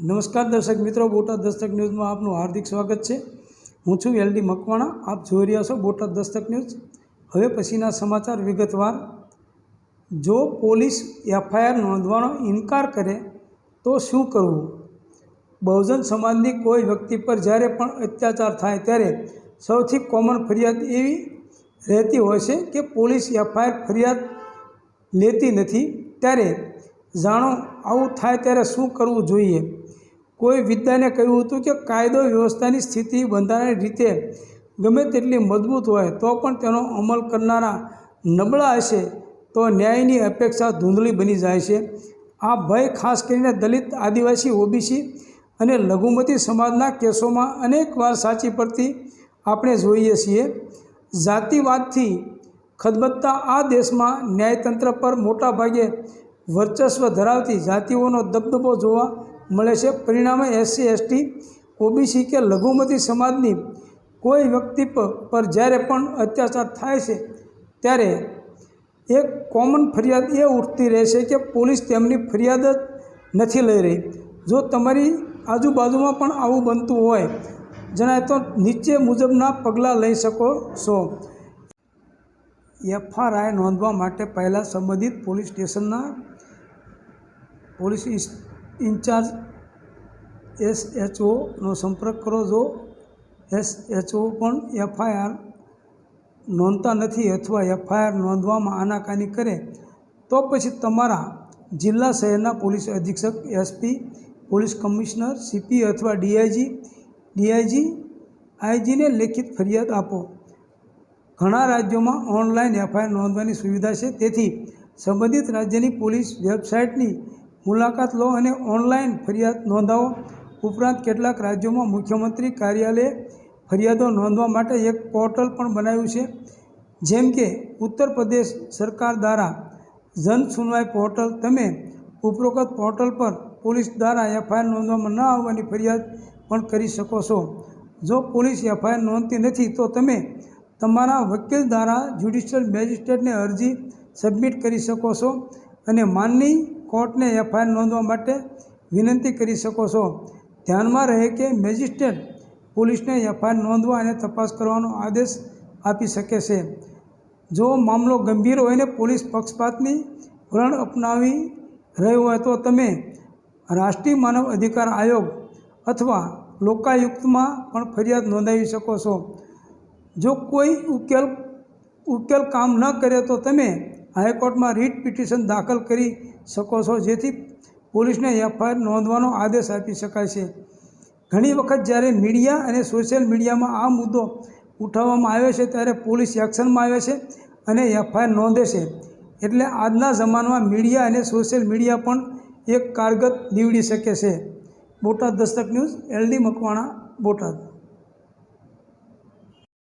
નમસ્કાર દર્શક મિત્રો, બોટાદ દસ્તક ન્યૂઝમાં આપનું હાર્દિક સ્વાગત છે. હું છું એલડી મકવાણા, આપ જોઈ રહ્યા છો બોટાદ દસ્તક ન્યૂઝ. હવે પછીના સમાચાર વિગતવાર. જો પોલીસ એફઆઈઆર નોંધવાનો ઇનકાર કરે, તો શું કરવું? બહુજન સમાજની કોઈ વ્યક્તિ પર જ્યારે પણ અત્યાચાર થાય ત્યારે સૌથી કોમન ફરિયાદ એવી રહેતી હોય છે કે પોલીસ એફઆઈઆર ફરિયાદ લેતી નથી. ત્યારે જાણો આવું થાય ત્યારે શું કરવું જોઈએ? કોઈ વિદ્યાને કહ્યું હતું કે કાયદો વ્યવસ્થાની સ્થિતિ બંધારણની રીતે ગમે તેટલી મજબૂત હોય તો પણ તેનો અમલ કરનારા નબળા હશે તો ન્યાયની અપેક્ષા ધૂંધળી બની જાય છે. આ ભય ખાસ કરીને દલિત આદિવાસી ઓબીસી અને લઘુમતી સમાજના કેસોમાં અનેકવાર સાચી પડતી આપણે જોઈએ છીએ. જાતિવાદથી ખદબત્તા આ દેશમાં ન્યાયતંત્ર પર મોટાભાગે વર્ચસ્વ ધરાવતી જાતિઓનો દબદબો જોવા મળે છે. પરિણામે એસસી એસટી ઓબીસી કે લઘુમતી સમાજની કોઈ વ્યક્તિ પર જ્યારે પણ અત્યાચાર થાય છે, ત્યારે એક કોમન ફરિયાદ એ ઉઠતી રહેશે કે પોલીસ તેમની ફરિયાદ જ નથી લઈ રહી. જો તમારી આજુબાજુમાં પણ આવું બનતું હોય, જણાય તો નીચે મુજબના પગલાં લઈ શકો છો. એફઆરઆઈ નોંધવા માટે પહેલાં સંબંધિત પોલીસ સ્ટેશનના પોલીસ ઇન્ચાર્જ એસ એચઓનો સંપર્ક કરો જો એસ એચઓ પણ એફઆઈઆર નોંધતા નથી અથવા એફઆઈઆર નોંધવામાં આનાકાની કરે, તો પછી તમારા જિલ્લા શહેરના પોલીસ અધિક્ષક, એસપી, પોલીસ કમિશનર, સીપી અથવા ડીઆઈજી ડીઆઈજી, આઈજીને લેખિત ફરિયાદ આપો. ઘણા રાજ્યોમાં ઓનલાઈન એફઆઈઆર નોંધવાની સુવિધા છે, તેથી સંબંધિત રાજ્યની પોલીસ વેબસાઇટની મુલાકાત લો અને ઓનલાઈન ફરિયાદ નોંધાવો. ઉપરાંત કેટલાક રાજ્યોમાં મુખ્યમંત્રી કાર્યાલયે ફરિયાદો નોંધવા માટે એક પોર્ટલ પણ બનાવ્યું છે. જેમ કે, ઉત્તર પ્રદેશ સરકાર દ્વારા જન સુનવાઈ પોર્ટલ તમે ઉપરોક્ત પોર્ટલ પર પોલીસ દ્વારા એફઆઈઆર નોંધવામાં ન આવવાની ફરિયાદ પણ કરી શકો છો. જો પોલીસ એફઆઈઆર નોંધતી નથી, તો તમે તમારા વકીલ દ્વારા જ્યુડિશિયલ મેજિસ્ટ્રેટને અરજી સબમિટ કરી શકો છો અને માનની કોર્ટને એફઆઈઆર નોંધવા માટે વિનંતી કરી શકો છો. ધ્યાનમાં રહે કે મેજિસ્ટ્રેટ પોલીસને એફઆઈઆર નોંધવા અને તપાસ કરવાનો આદેશ આપી શકે છે. જો મામલો ગંભીર હોય ને પોલીસ પક્ષપાતની વલણ અપનાવી રહ્યો હોય તો તમે રાષ્ટ્રીય માનવ અધિકાર આયોગ અથવા લોકાયુક્તમાં પણ ફરિયાદ નોંધાવી શકો છો. જો કોઈ ઉકેલ ઉકેલ કામ ન કરે તો તમે હાઈકોર્ટમાં રીટ પિટિશન દાખલ કરી શકો છો, જેથી પોલીસને એફઆઈઆર નોંધવાનો આદેશ આપી શકાય છે. ઘણી વખત જ્યારે મીડિયા અને સોશિયલ મીડિયામાં આ મુદ્દો ઉઠાવવામાં આવે છે, ત્યારે પોલીસ એક્શનમાં આવે છે અને એફઆઈઆર નોંધે છે. એટલે આજના જમાનામાં મીડિયા અને સોશિયલ મીડિયા પણ એક કારગત નીવડી શકે છે. Botad Dastak news, LD Makwana, Botad.